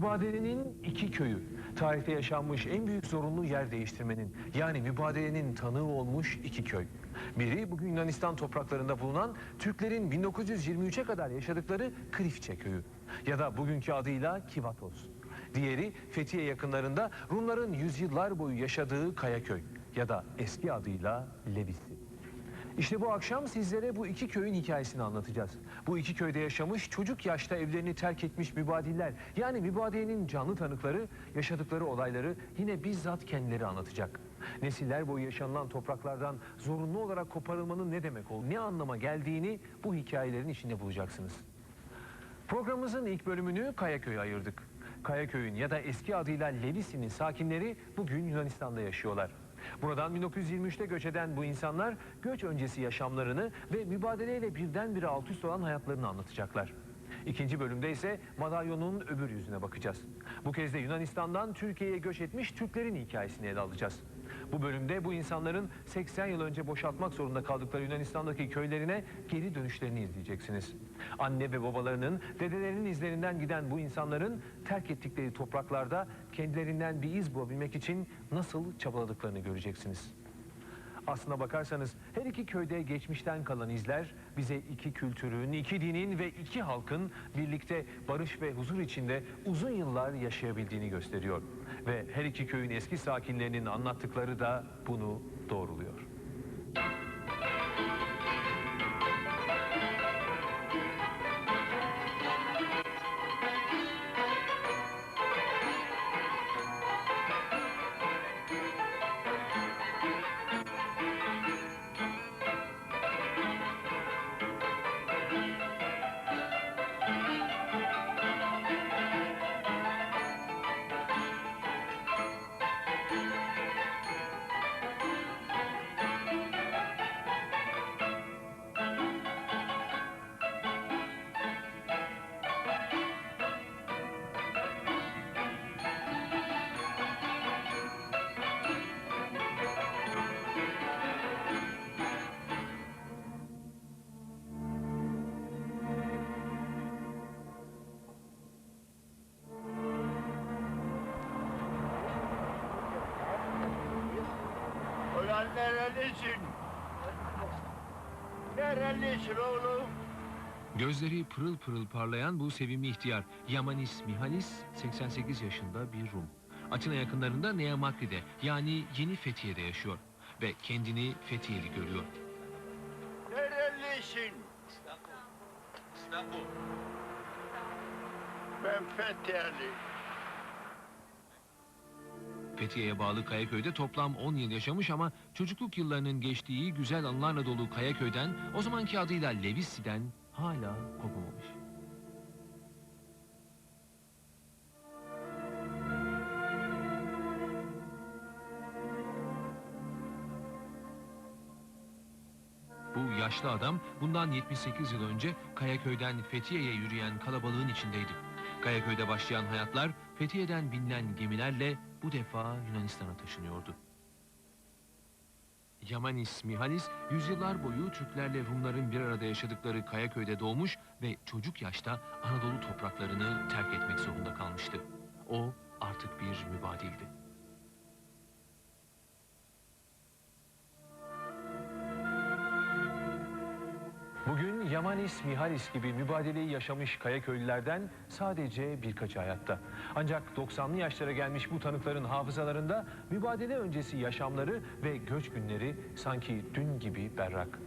Mübadelenin iki köyü. Tarihte yaşanmış en büyük zorunlu yer değiştirmenin yani mübadelenin tanığı olmuş iki köy. Biri bugün Yunanistan topraklarında bulunan Türklerin 1923'e kadar yaşadıkları Krifçe köyü ya da bugünkü adıyla Kivatos. Diğeri Fethiye yakınlarında Rumların yüzyıllar boyu yaşadığı Kayaköy ya da eski adıyla Levisi. İşte bu akşam sizlere bu iki köyün hikayesini anlatacağız. Bu iki köyde yaşamış, çocuk yaşta evlerini terk etmiş mübadiller, yani mübadelenin canlı tanıkları, yaşadıkları olayları yine bizzat kendileri anlatacak. Nesiller boyu yaşanılan topraklardan zorunlu olarak koparılmanın ne demek olduğunu, ne anlama geldiğini bu hikayelerin içinde bulacaksınız. Programımızın ilk bölümünü Kayaköy'e ayırdık. Kayaköy'ün ya da eski adıyla Levisi'nin sakinleri bugün Yunanistan'da yaşıyorlar. Buradan 1923'te göç eden bu insanlar göç öncesi yaşamlarını ve mübadeleyle birdenbire alt üst olan hayatlarını anlatacaklar. İkinci bölümde ise madalyonun öbür yüzüne bakacağız. Bu kez de Yunanistan'dan Türkiye'ye göç etmiş Türklerin hikayesini ele alacağız. Bu bölümde bu insanların 80 yıl önce boşaltmak zorunda kaldıkları Yunanistan'daki köylerine geri dönüşlerini izleyeceksiniz. Anne ve babalarının, dedelerinin izlerinden giden bu insanların terk ettikleri topraklarda kendilerinden bir iz bulabilmek için nasıl çabaladıklarını göreceksiniz. Aslına bakarsanız her iki köyde geçmişten kalan izler bize iki kültürün, iki dinin ve iki halkın birlikte barış ve huzur içinde uzun yıllar yaşayabildiğini gösteriyor. Ve her iki köyün eski sakinlerinin anlattıkları da bunu doğruluyor. Nerelisin? Nerelisin oğlum? Gözleri pırıl pırıl parlayan bu sevimli ihtiyar Yamanis Mihalis 88 yaşında bir Rum. Atina yakınlarında Neamakri'de yani Yeni Fethiye'de yaşıyor ve kendini Fethiyeli görüyor. Nerelisin? İstanbul. Ben Fethiyeli. Fethiye'ye bağlı Kayaköy'de toplam 10 yıl yaşamış ama çocukluk yıllarının geçtiği güzel anılarla dolu Kayaköy'den o zamanki adıyla Levisi'den hala kopamamış. Bu yaşlı adam bundan 78 yıl önce Kayaköy'den Fethiye'ye yürüyen kalabalığın içindeydi. Kayaköy'de başlayan hayatlar Fethiye'den binilen gemilerle bu defa Yunanistan'a taşınıyordu. Yamanis Mihalis, yüzyıllar boyu Türklerle Rumların bir arada yaşadıkları Kayaköy'de doğmuş ve çocuk yaşta Anadolu topraklarını terk etmek zorunda kalmıştı. O artık bir mübadildi. Bugün Yamanis Mihalis gibi mübadeleyi yaşamış Kayaköylülerden sadece birkaçı hayatta. Ancak 90'lı yaşlara gelmiş bu tanıkların hafızalarında mübadele öncesi yaşamları ve göç günleri sanki dün gibi berrak.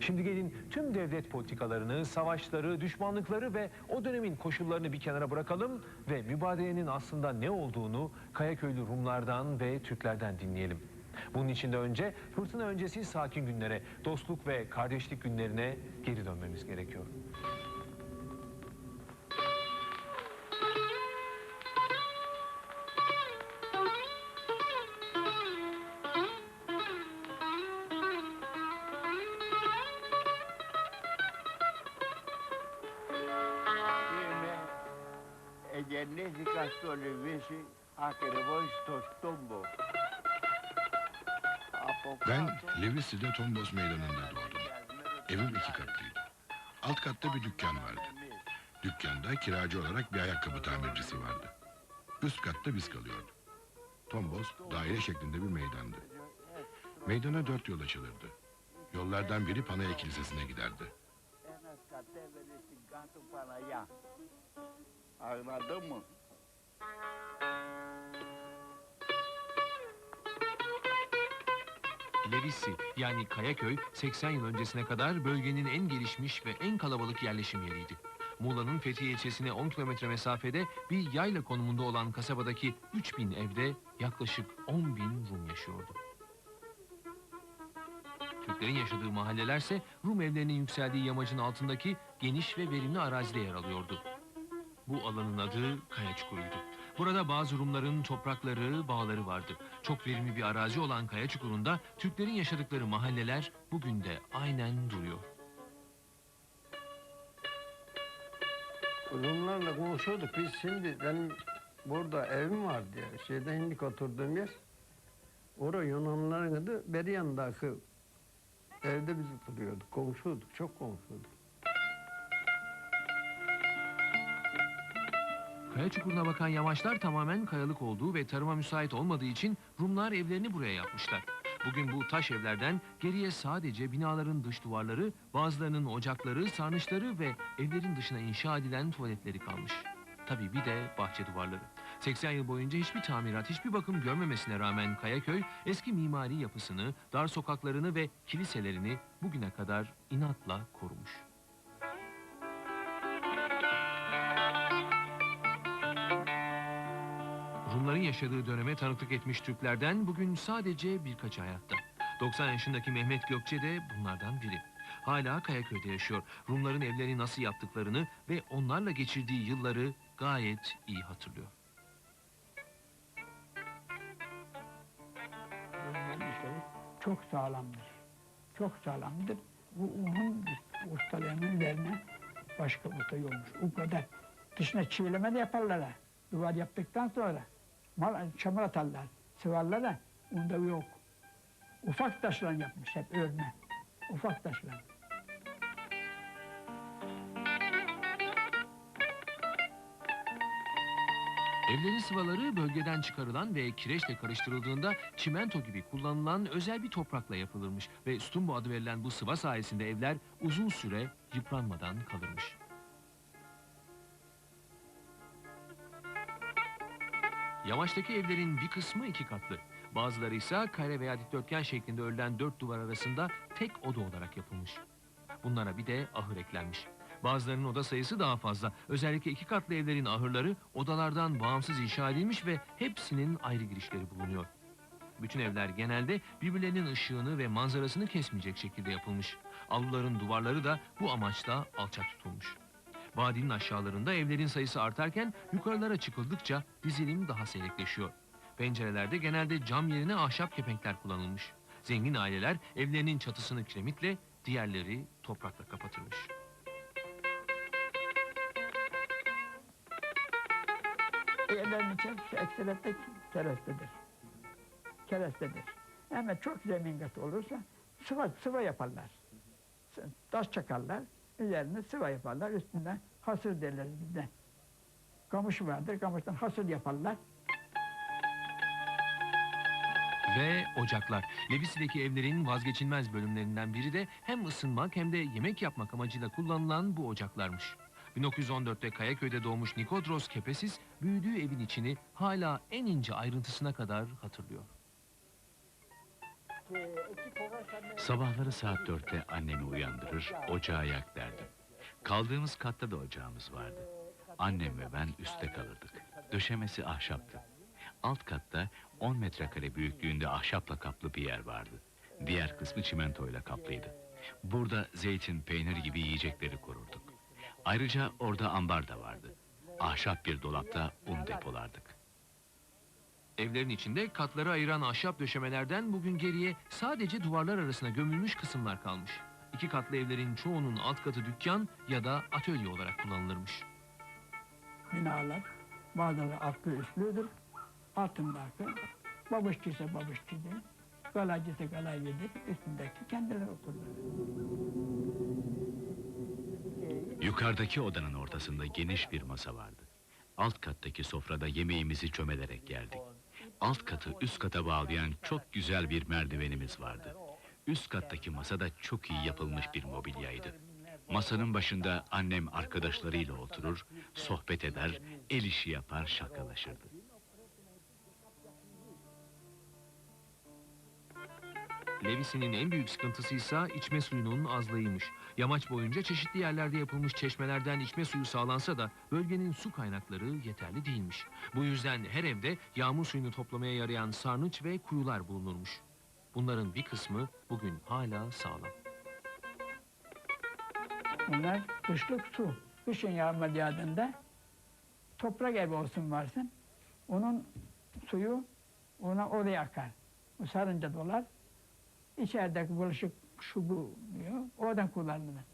Şimdi gelin tüm devlet politikalarını, savaşları, düşmanlıkları ve o dönemin koşullarını bir kenara bırakalım ve mübadelenin aslında ne olduğunu Kayaköylü Rumlardan ve Türklerden dinleyelim. Bunun için de önce fırtına öncesi sakin günlere, dostluk ve kardeşlik günlerine geri dönmemiz gerekiyor. Είμαι γεννήθηκα στο Λιβύσι ακριβώς στο Στούμπο. Ben Levis'te Tombos meydanında doğdum. Evim iki katlıydı. Alt katta bir dükkan vardı. Dükkanda kiracı olarak bir ayakkabı tamircisi vardı. Üst katta biz kalıyorduk. Tombos daire şeklinde bir meydandı. Meydana dört yol açılırdı. Yollardan biri Panaya Kilisesi'ne giderdi. Anladın mı? Levisi yani Kayaköy 80 yıl öncesine kadar bölgenin en gelişmiş ve en kalabalık yerleşim yeriydi. Muğla'nın Fethiye ilçesine 10 kilometre mesafede bir yayla konumunda olan kasabadaki 3000 evde yaklaşık 10 bin Rum yaşıyordu. Türklerin yaşadığı mahallelerse Rum evlerinin yükseldiği yamacın altındaki geniş ve verimli arazide yer alıyordu. Bu alanın adı Kaya Çukuru'ydu. Burada bazı Rumların toprakları, bağları vardı. Çok verimli bir arazi olan Kaya Çukuru'nda Türklerin yaşadıkları mahalleler bugün de aynen duruyor. Rumlarla konuşuyorduk. Biz şimdi benim burada evim vardı ya. Şeyde indik oturduğum yer. Orada Yunanlıların adı Beryan'daki evde biz oturuyorduk. Komşuyduk. Çok komşuyduk. Kaya çukuruna bakan yamaçlar tamamen kayalık olduğu ve tarıma müsait olmadığı için Rumlar evlerini buraya yapmışlar. Bugün bu taş evlerden geriye sadece binaların dış duvarları, bazılarının ocakları, sarnıçları ve evlerin dışına inşa edilen tuvaletleri kalmış. Tabii bir de bahçe duvarları. 80 yıl boyunca hiçbir tamirat, hiçbir bakım görmemesine rağmen Kayaköy eski mimari yapısını, dar sokaklarını ve kiliselerini bugüne kadar inatla korumuş. Rumların yaşadığı döneme tanıklık etmiş Türklerden bugün sadece birkaç hayatta. 90 yaşındaki Mehmet Gökçe de bunlardan biri. Hala Kayaköy'de yaşıyor. Rumların evlerini nasıl yaptıklarını ve onlarla geçirdiği yılları gayet iyi hatırlıyor. çok sağlamdır. Çok sağlamdır. Bu unun ustalığının üzerine başka usta yokmuş. O kadar. Dışına çivileme de yaparlar. Duvar yaptıktan sonra mal, çamur atarlar. Sıvarlar da onda yok. Ufak taşla yapmış hep örme. Ufak taşla. Evlerin sıvaları bölgeden çıkarılan ve kireçle karıştırıldığında çimento gibi kullanılan özel bir toprakla yapılırmış ve stumbo adı verilen bu sıva sayesinde evler uzun süre yıpranmadan kalırmış. Yamaçtaki evlerin bir kısmı iki katlı. Bazıları ise kare veya dikdörtgen şeklinde örülen dört duvar arasında tek oda olarak yapılmış. Bunlara bir de ahır eklenmiş. Bazılarının oda sayısı daha fazla. Özellikle iki katlı evlerin ahırları odalardan bağımsız inşa edilmiş ve hepsinin ayrı girişleri bulunuyor. Bütün evler genelde birbirlerinin ışığını ve manzarasını kesmeyecek şekilde yapılmış. Avluların duvarları da bu amaçla alçak tutulmuş. Vadinin aşağılarında evlerin sayısı artarken yukarılara çıkıldıkça dizilim daha seyrekleşiyor. Pencerelerde genelde cam yerine ahşap kepenkler kullanılmış. Zengin aileler evlerinin çatısını kiremitle, diğerleri toprakla kapatırmış. Evlerin içi ekseriyette kerestedir. Kerestedir. Ama çok zemin katı olursa sıva, sıva yaparlar. Taş çakarlar, üzerine sıva yaparlar, üstünden hasır derler bizde. Kamış vardır, kamıştan hasır yaparlar. Ve ocaklar. Levisi'deki evlerin vazgeçilmez bölümlerinden biri de hem ısınmak hem de yemek yapmak amacıyla kullanılan bu ocaklarmış. 1914'te Kayaköy'de doğmuş Nikodros Kepesis, büyüdüğü evin içini hala en ince ayrıntısına kadar hatırlıyor. Sabahları saat dörtte annemi uyandırır, ocağı yak derdim. Kaldığımız katta da ocağımız vardı. Annem ve ben üstte kalırdık. Döşemesi ahşaptı. Alt katta 10 metrekare büyüklüğünde ahşapla kaplı bir yer vardı. Diğer kısmı çimentoyla kaplıydı. Burada zeytin, peynir gibi yiyecekleri korurduk. Ayrıca orada ambar da vardı. Ahşap bir dolapta un depolardık. Evlerin içinde katları ayıran ahşap döşemelerden bugün geriye sadece duvarlar arasına gömülmüş kısımlar kalmış. İki katlı evlerin çoğunun alt katı dükkan ya da atölye olarak kullanılırmış. Binalar, bazıları altlı üstlüdür. Altındaki babuşçu ise babuşçudur. Galaycı ise galaycıdır. Üstündeki kendileri otururlar. Yukarıdaki odanın ortasında geniş bir masa vardı. Alt kattaki sofrada yemeğimizi çömelerek yerdik. Alt katı üst kata bağlayan çok güzel bir merdivenimiz vardı. Üst kattaki masa da çok iyi yapılmış bir mobilyaydı. Masanın başında annem arkadaşlarıyla oturur, sohbet eder, el işi yapar, şakalaşırdı. Levisi'nin en büyük sıkıntısı ise içme suyunun azlığıymış. Yamaç boyunca çeşitli yerlerde yapılmış çeşmelerden içme suyu sağlansa da bölgenin su kaynakları yeterli değilmiş. Bu yüzden her evde yağmur suyunu toplamaya yarayan sarnıç ve kuyular bulunurmuş. Bunların bir kısmı bugün hala sağlam. Bunlar kışlık su. Kışın yağmur yağdığında toprak evi olsun varsın. Onun suyu ona oraya akar. O sarınca dolar. İçerideki bulaşık şu bu diyor. Oradan kullanılır.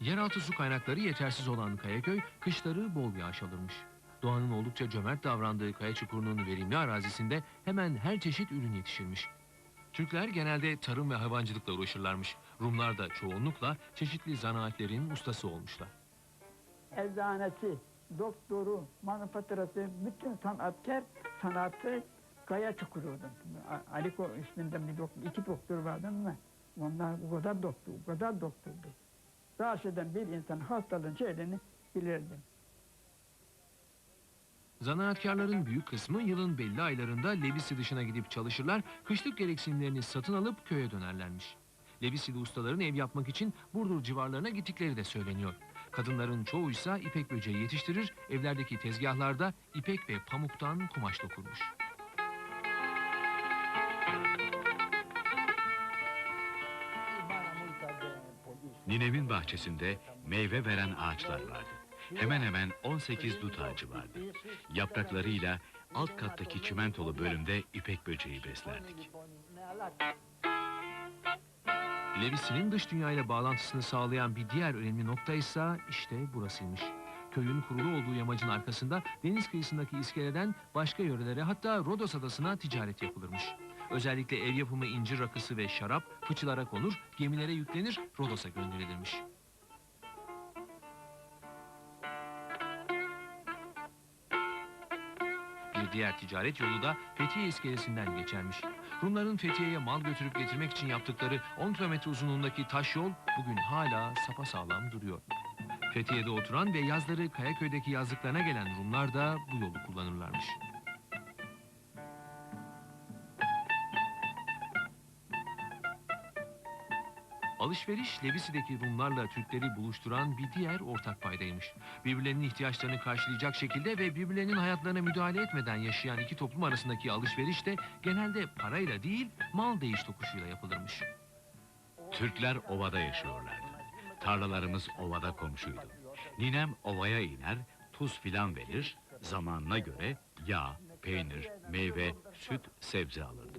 Yeraltı su kaynakları yetersiz olan Kayaköy, kışları bol yağış alırmış. Doğanın oldukça cömert davrandığı Kaya Çukuru'nun verimli arazisinde hemen her çeşit ürün yetişirmiş. Türkler genelde tarım ve hayvancılıkla uğraşırlarmış. Rumlar da çoğunlukla çeşitli zanaatlerin ustası olmuşlar. Eczanesi, doktoru, manifaturası, bütün sanatkar sanatı Kaya Çukuru'dur. A- Aliko isminde bir doktor, iki doktor vardı mı? Onlar o kadar doktor, o kadar doktordu. Rahatsız bir insan hastalığın şeylerini bilirdi. Zanaatkarların büyük kısmı yılın belli aylarında Levisi dışına gidip çalışırlar, kışlık gereksinimlerini satın alıp köye dönerlermiş. Levisili ustaların ev yapmak için Burdur civarlarına gittikleri de söyleniyor. Kadınların çoğu ise ipek böceği yetiştirir, evlerdeki tezgahlarda ipek ve pamuktan kumaş dokurmuş. Ninev'in bahçesinde meyve veren ağaçlar vardı. Hemen hemen 18 dut ağacı vardı. Yapraklarıyla alt kattaki çimentolu bölümde ipek böceği beslerdik. Levisi'nin dış dünyayla bağlantısını sağlayan bir diğer önemli nokta ise işte burasıymış. Köyün kurulu olduğu yamacın arkasında deniz kıyısındaki iskeleden başka yörelere hatta Rodos adasına ticaret yapılırmış. Özellikle ev yapımı incir rakısı ve şarap fıçılara konur, gemilere yüklenir, Rodos'a gönderilirmiş. Bir diğer ticaret yolu da Fethiye iskelesinden geçermiş. Rumların Fethiye'ye mal götürüp getirmek için yaptıkları 10 kilometre uzunluğundaki taş yol bugün hala sapasağlam duruyor. Fethiye'de oturan ve yazları Kayaköy'deki yazlıklarına gelen Rumlar da bu yolu kullanırlarmış. Alışveriş Levisi'deki Rumlarla Türkleri buluşturan bir diğer ortak paydaymış. Birbirlerinin ihtiyaçlarını karşılayacak şekilde ve birbirlerinin hayatlarına müdahale etmeden yaşayan iki toplum arasındaki alışveriş de genelde parayla değil mal değiş tokuşuyla yapılırmış. Türkler ovada yaşıyorlardı. Tarlalarımız ovada komşuydu. Ninem ovaya iner, tuz filan verir, zamanına göre yağ, peynir, meyve, süt, sebze alırdı.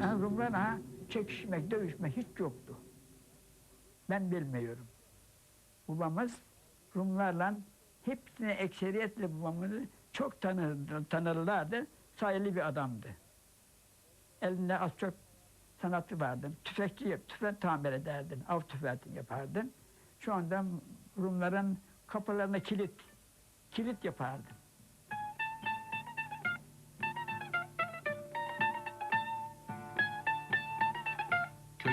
Ha, Rumlarla çekişmek, dövüşmek hiç yoktu. Ben bilmiyorum. Babamız Rumlarla hepsine ekseriyetle babamızı çok tanır, tanırlardı. Sayılı bir adamdı. Elinde az çok sanatı vardı. Tüfekçi, tüfek tamir ederdin, av tüfeği yapardın. Şu anda Rumların kapılarına kilit, kilit yapardın.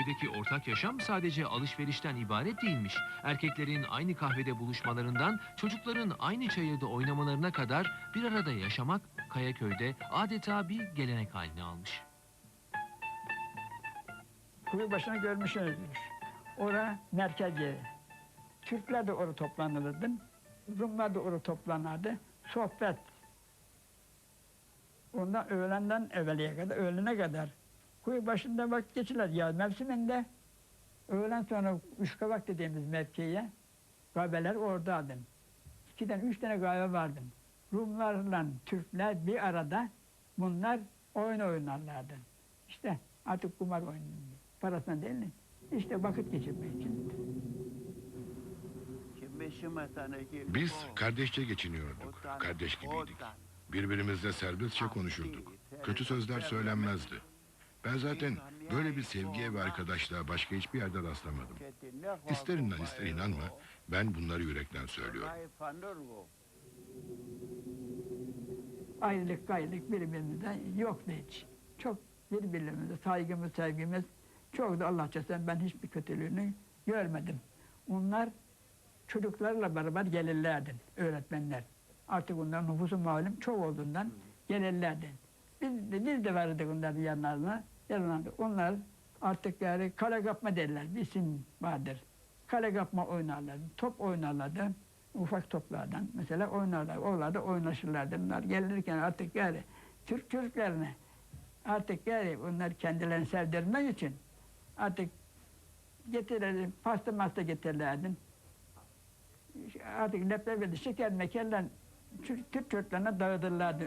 Köydeki ortak yaşam sadece alışverişten ibaret değilmiş. Erkeklerin aynı kahvede buluşmalarından çocukların aynı çayırda oynamalarına kadar bir arada yaşamak Kayaköy'de adeta bir gelenek haline almış. Kuyu başına görmüşsünüzdür. Ora merkez yeri. Türkler de orada toplanırdı. Rumlar da orada toplanırdı. Sohbet. Ondan öğlenden evveliye kadar, öğlene kadar. Kuyu başında vakit geçiler yaz mevsiminde. Öğlen sonra üç kavak dediğimiz mevkiye kahveler oradaydı. İkiden üç tane kahve vardı. Rumlarla Türkler bir arada bunlar oyun oynarlardı. İşte artık kumar oynuyor. Parasına değil mi? İşte vakit geçirmek için. Biz kardeşçe geçiniyorduk, kardeş gibiydik. Birbirimizle serbestçe konuşurduk. Kötü sözler söylenmezdi. Ben zaten Böyle bir sevgiye ve arkadaşlığa başka hiçbir yerde rastlamadım. İster inan ister inanma, ben bunları yürekten söylüyorum. Ayrılık gayrılık birbirimizden yoktu hiç. Çok birbirimize saygımız, sevgimiz çok da Allah cezanı ben hiçbir kötülüğünü görmedim. Onlar çocuklarla beraber gelirlerdi öğretmenler. Artık onların nüfusu malum çok olduğundan gelirlerdi. Biz de, biz de vardık onların yanlarına. Yanlarına. Onlar artık yani kale kapma derler. Bir isim vardır. Kale kapma oynarlar. Top oynarlardı. Ufak toplardan mesela oynarlar. Oralarda oynaşırlardı. Bunlar gelirken artık yani Türk çocuklarına artık yani onlar kendilerini sevdirmek için artık getirirler, pasta masta getirirlerdi. Artık leblebi, şeker mekerler Türk, Türk çocuklarına dağıtırlardı.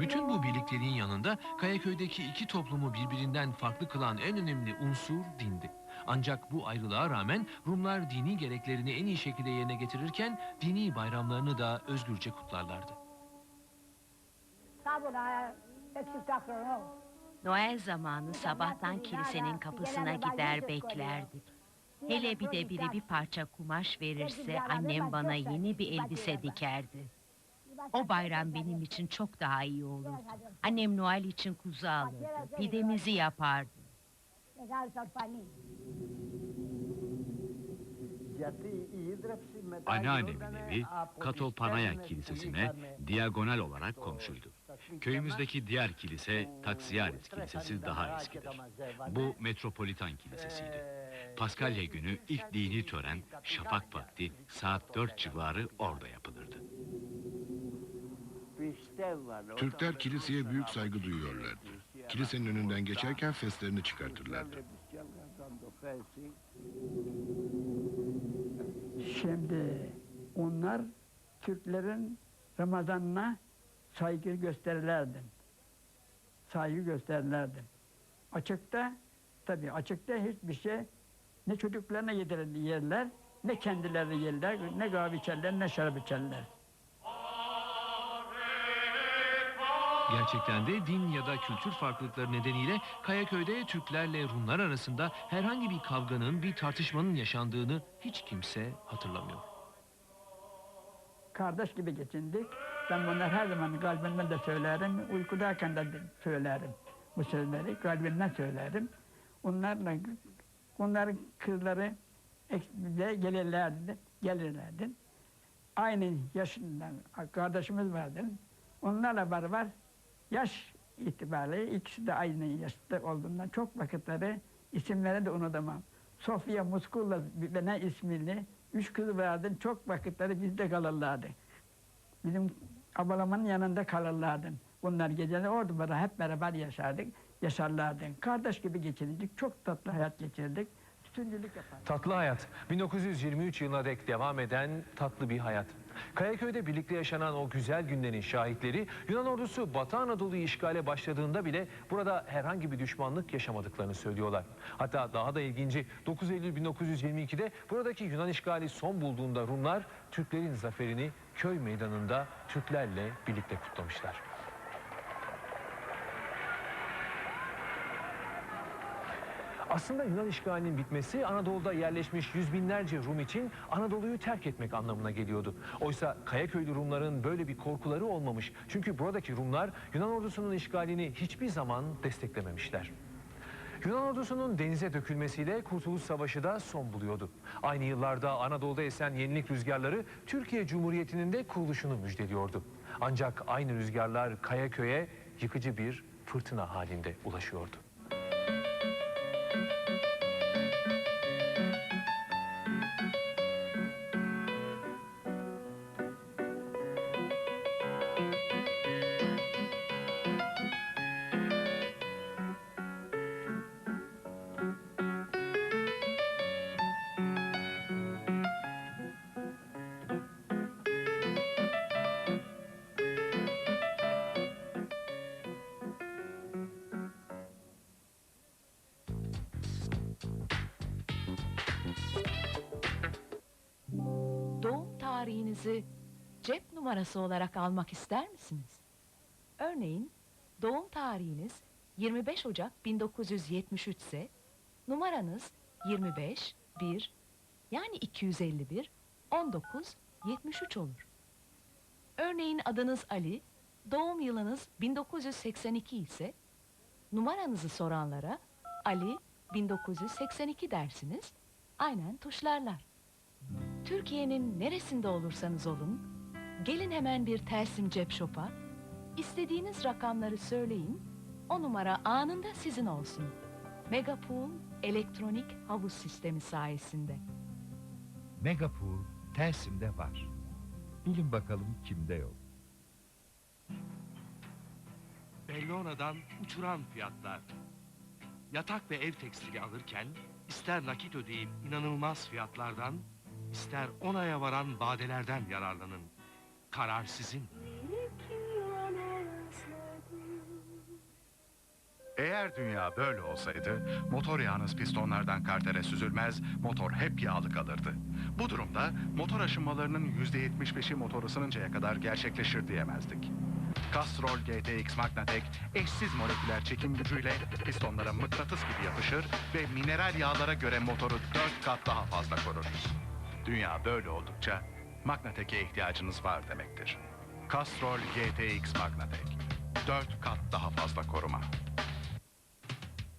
Bütün bu birlikteliğin yanında Kayaköy'deki iki toplumu birbirinden farklı kılan en önemli unsur dindi. Ancak bu ayrılığa rağmen Rumlar dini gereklerini en iyi şekilde yerine getirirken dini bayramlarını da özgürce kutlarlardı. Noel zamanı sabahtan kilisenin kapısına gider beklerdik. Hele bir de biri bir parça kumaş verirse annem bana yeni bir elbise dikerdi. O bayram benim için çok daha iyi olurdu. Annem Noel için kuzu alırdı, pidemizi yapardı. Anneannemin evi Katolpanaya Kilisesi'ne diagonal olarak komşuydu. Köyümüzdeki diğer kilise Taksiyaris Kilisesi daha eskidir. Bu Metropolitan Kilisesi'ydi. Paskalya günü ilk dini tören şafak vakti saat 4 civarı orada yapılırdı. Türkler kiliseye büyük saygı duyuyorlardı. Kilisenin önünden geçerken feslerini çıkartırlardı. Şimdi onlar Türklerin Ramazan'ına saygı gösterirlerdi. Saygı gösterirlerdi. Açıkta, tabii açıkta hiçbir şey ne çocuklarına yedirir yerler, ne kendileri yerler, ne kahve içerler, ne şarap içerler. Gerçekten de din ya da kültür farklılıkları nedeniyle Kayaköy'de Türklerle Rumlar arasında herhangi bir kavganın, bir tartışmanın yaşandığını hiç kimse hatırlamıyor. Kardeş gibi geçindik. Ben bunlar her zaman kalbimden de söylerim, uykudayken de söylerim bu sözleri, kalbimden söylerim. Onlarla, onların kızları de gelirlerdi, gelirlerdi. Aynı yaşından kardeşimiz vardı. Onlarla beraber yaş itibariyle ikisi de aynı yaşta olduğundan çok vakitleri isimleri de unutamam. Sofya Muskulla ne ismini üç kız vardı çok vakitleri bizde kalırlardı. Bizim ablamın yanında kalırlardı. Bunlar geceleri orada böyle hep beraber yaşardık, yaşarlardı. Kardeş gibi geçirdik, çok tatlı hayat geçirdik. Tütüncülük yapardık. Tatlı hayat. 1923 yılına dek devam eden tatlı bir hayat. Kayaköy'de birlikte yaşanan o güzel günlerin şahitleri Yunan ordusu Batı Anadolu'yu işgale başladığında bile burada herhangi bir düşmanlık yaşamadıklarını söylüyorlar. Hatta daha da ilginci 9 Eylül 1922'de buradaki Yunan işgali son bulduğunda Rumlar Türklerin zaferini köy meydanında Türklerle birlikte kutlamışlar. Aslında Yunan işgalinin bitmesi Anadolu'da yerleşmiş yüz binlerce Rum için Anadolu'yu terk etmek anlamına geliyordu. Oysa Kayaköylü Rumların böyle bir korkuları olmamış. Çünkü buradaki Rumlar Yunan ordusunun işgalini hiçbir zaman desteklememişler. Yunan ordusunun denize dökülmesiyle Kurtuluş Savaşı da son buluyordu. Aynı yıllarda Anadolu'da esen yenilik rüzgarları Türkiye Cumhuriyeti'nin de kuruluşunu müjdeliyordu. Ancak aynı rüzgarlar Kayaköy'e yıkıcı bir fırtına halinde ulaşıyordu. Tarihinizi cep numarası olarak almak ister misiniz? Örneğin doğum tarihiniz 25 Ocak 1973 ise numaranız 25 1 yani 251 19 73 olur. Örneğin adınız Ali, doğum yılınız 1982 ise numaranızı soranlara Ali 1982 dersiniz, aynen tuşlarlar. Türkiye'nin neresinde olursanız olun, gelin hemen bir Telsim Cep Shop'a, istediğiniz rakamları söyleyin, o numara anında sizin olsun. Megapool elektronik havuz sistemi sayesinde. Megapool Telsim'de var. Bilin bakalım kimde yok. Bellona'dan uçuran fiyatlar. Yatak ve ev tekstili alırken ister nakit ödeyip inanılmaz fiyatlardan, ister on aya varan vadelerden yararlanın. Karar sizin. Eğer dünya böyle olsaydı, motor yağınız pistonlardan kartere süzülmez, motor hep yağlı kalırdı. Bu durumda motor aşınmalarının yüzde 75'i motor ısınıncaya kadar gerçekleşir diyemezdik. Castrol GTX Magnatek eşsiz moleküler çekim gücüyle pistonlara mıknatıs gibi yapışır ve mineral yağlara göre motoru 4 kat daha fazla korur. Dünya böyle oldukça Magnatek'e ihtiyacınız var demektir. Castrol GTX Magnatek 4 kat daha fazla koruma.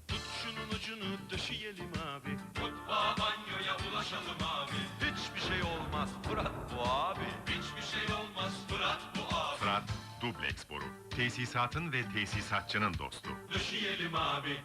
Tut şunun ucunu döşeyelim abi. Mutfağa banyoya ulaşalım abi. Hiçbir şey olmaz Fırat bu abi. Hiçbir şey olmaz Fırat bu abi. Fırat Dubleks boru. Tesisatın ve tesisatçının dostu. Döşeyelim abi.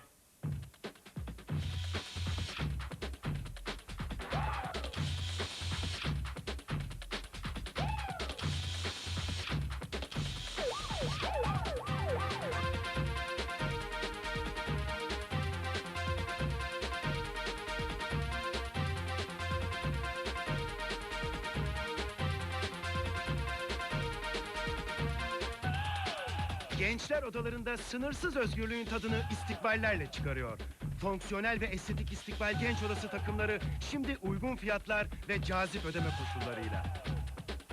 Gençler odalarında sınırsız özgürlüğün tadını istikballerle çıkarıyor. Fonksiyonel ve estetik istikbal genç odası takımları şimdi uygun fiyatlar ve cazip ödeme koşullarıyla.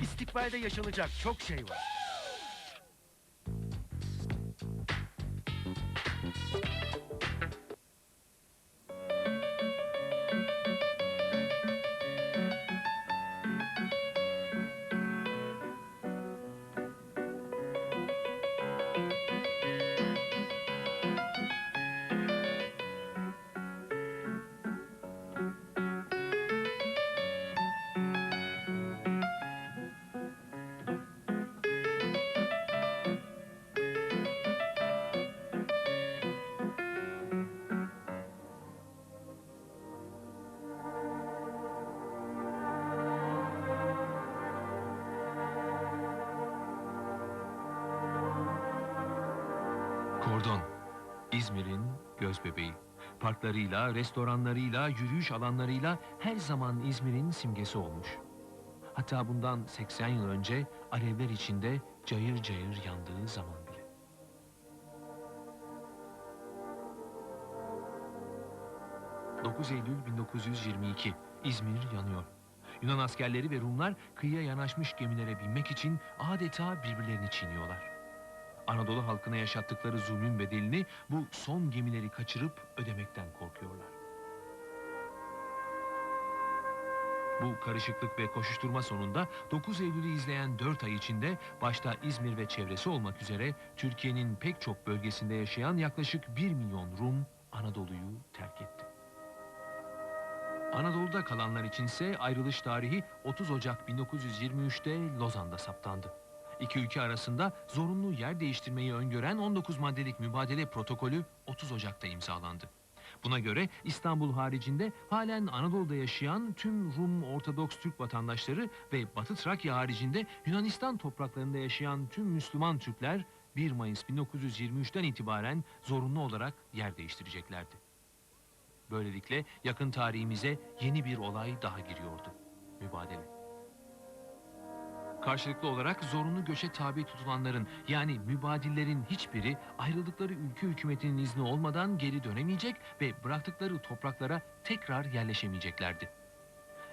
İstikbalde yaşanacak çok şey var. Kordon, İzmir'in göz bebeği. Parklarıyla, restoranlarıyla, yürüyüş alanlarıyla her zaman İzmir'in simgesi olmuş. Hatta bundan 80 yıl önce alevler içinde cayır cayır yandığı zaman bile. ...9 Eylül 1922... ...İzmir yanıyor. Yunan askerleri ve Rumlar kıyıya yanaşmış gemilere binmek için adeta birbirlerini çiğniyorlar. Anadolu halkına yaşattıkları zulmün bedelini bu son gemileri kaçırıp ödemekten korkuyorlar. Bu karışıklık ve koşuşturma sonunda 9 Eylül'ü izleyen 4 ay içinde başta İzmir ve çevresi olmak üzere Türkiye'nin pek çok bölgesinde yaşayan yaklaşık 1 milyon Rum Anadolu'yu terk etti. Anadolu'da kalanlar içinse ayrılış tarihi 30 Ocak 1923'te Lozan'da saptandı. İki ülke arasında zorunlu yer değiştirmeyi öngören 19 maddelik mübadele protokolü 30 Ocak'ta imzalandı. Buna göre İstanbul haricinde halen Anadolu'da yaşayan tüm Rum Ortodoks Türk vatandaşları ve Batı Trakya haricinde Yunanistan topraklarında yaşayan tüm Müslüman Türkler 1 Mayıs 1923'ten itibaren zorunlu olarak yer değiştireceklerdi. Böylelikle yakın tarihimize yeni bir olay daha giriyordu. Mübadele. Karşılıklı olarak zorunlu göçe tabi tutulanların yani mübadillerin hiçbiri ayrıldıkları ülke hükümetinin izni olmadan geri dönemeyecek ve bıraktıkları topraklara tekrar yerleşemeyeceklerdi.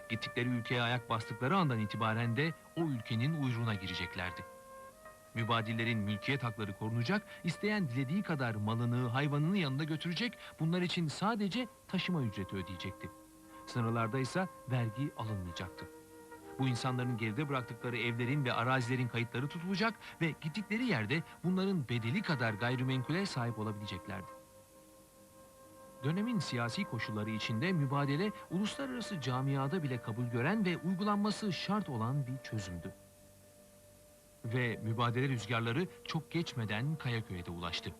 Gittikleri ülkeye ayak bastıkları andan itibaren de o ülkenin uyruğuna gireceklerdi. Mübadillerin mülkiyet hakları korunacak, isteyen dilediği kadar malını, hayvanını yanında götürecek, bunlar için sadece taşıma ücreti ödeyecekti. Sınırlarda ise vergi alınmayacaktı. Bu insanların geride bıraktıkları evlerin ve arazilerin kayıtları tutulacak ve gittikleri yerde bunların bedeli kadar gayrimenkule sahip olabileceklerdi. Dönemin siyasi koşulları içinde mübadele uluslararası camiada bile kabul gören ve uygulanması şart olan bir çözümdü. Ve mübadele rüzgarları çok geçmeden Kayaköy'e de ulaştı.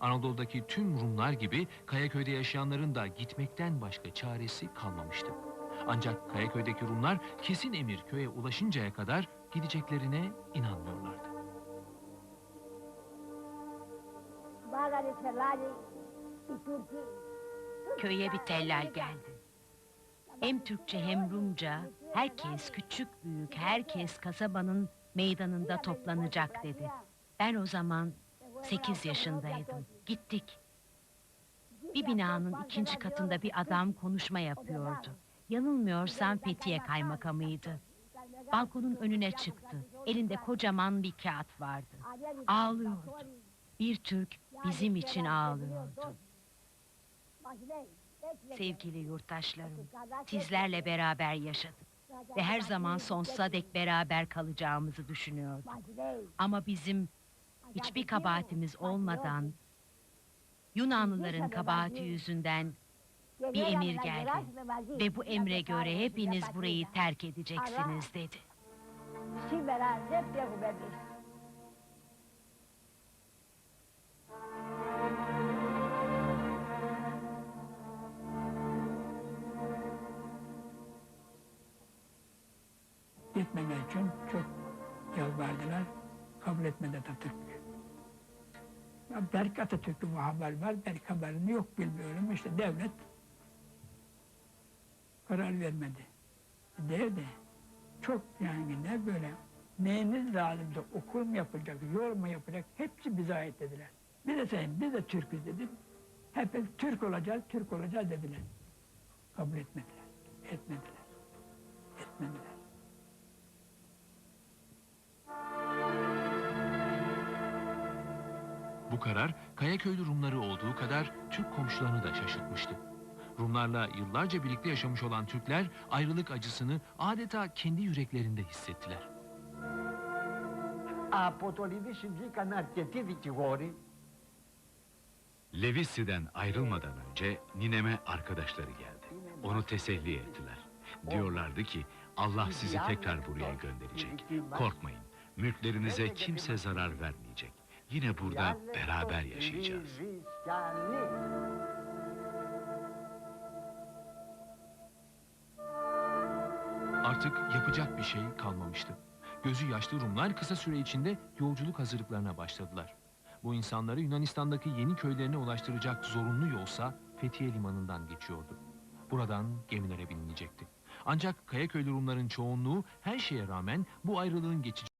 Anadolu'daki tüm Rumlar gibi Kayaköy'de yaşayanların da gitmekten başka çaresi kalmamıştı. Ancak Kayaköy'deki Rumlar kesin emir köye ulaşıncaya kadar gideceklerine inanmıyorlardı. Köye bir tellal geldi. Hem Türkçe hem Rumca herkes küçük büyük herkes kasabanın meydanında toplanacak dedi. Ben o zaman sekiz yaşındaydım. Gittik. Bir binanın ikinci katında bir adam konuşma yapıyordu. Yanılmıyorsam Fethiye kaymakamıydı. Balkonun önüne çıktı. Elinde kocaman bir kağıt vardı. Ağlıyordu. Bir Türk bizim için ağlıyordu. Sevgili yurttaşlarım, sizlerle beraber yaşadık ve her zaman sonsuza dek beraber kalacağımızı düşünüyorduk. Ama bizim hiçbir kabahatimiz olmadan Yunanlıların kabahati yüzünden bir emir geldi ve bu emre göre hepiniz burayı terk edeceksiniz dedi. Gitmemek için çok yalvardılar. Kabul etmedi Atatürk. Belki Atatürk'ün bu haber var, belki haberini yok bilmiyorum. İşte devlet karar vermedi. Derdi. Çok yani ne böyle neyiniz lazımsa okul mu yapacak, yol mu yapacak hepsi bize ait dediler. Bir de sen, biz de Türk'üz dedim. Hepimiz Türk olacağız, Türk olacağız dediler. Kabul etmediler, etmediler, etmediler. Bu karar Kayaköylü Rumları olduğu kadar Türk komşularını da şaşırtmıştı. Rumlarla yıllarca birlikte yaşamış olan Türkler ayrılık acısını adeta kendi yüreklerinde hissettiler. Από το Λιδίσι βγήκαν αρκετοί δικηγόροι Levisi'den ayrılmadan önce nineme arkadaşları geldi. Onu teselli ettiler. Diyorlardı ki Allah sizi tekrar buraya gönderecek. Korkmayın. Mülklerinize kimse zarar vermeyecek. Yine burada beraber yaşayacağız. Artık yapacak bir şey kalmamıştı. Gözü yaşlı Rumlar kısa süre içinde yolculuk hazırlıklarına başladılar. Bu insanları Yunanistan'daki yeni köylerine ulaştıracak zorunlu yolsa Fethiye Limanı'ndan geçiyordu. Buradan gemilere binilecekti. Ancak Kayaköylü Rumların çoğunluğu her şeye rağmen bu ayrılığın geçici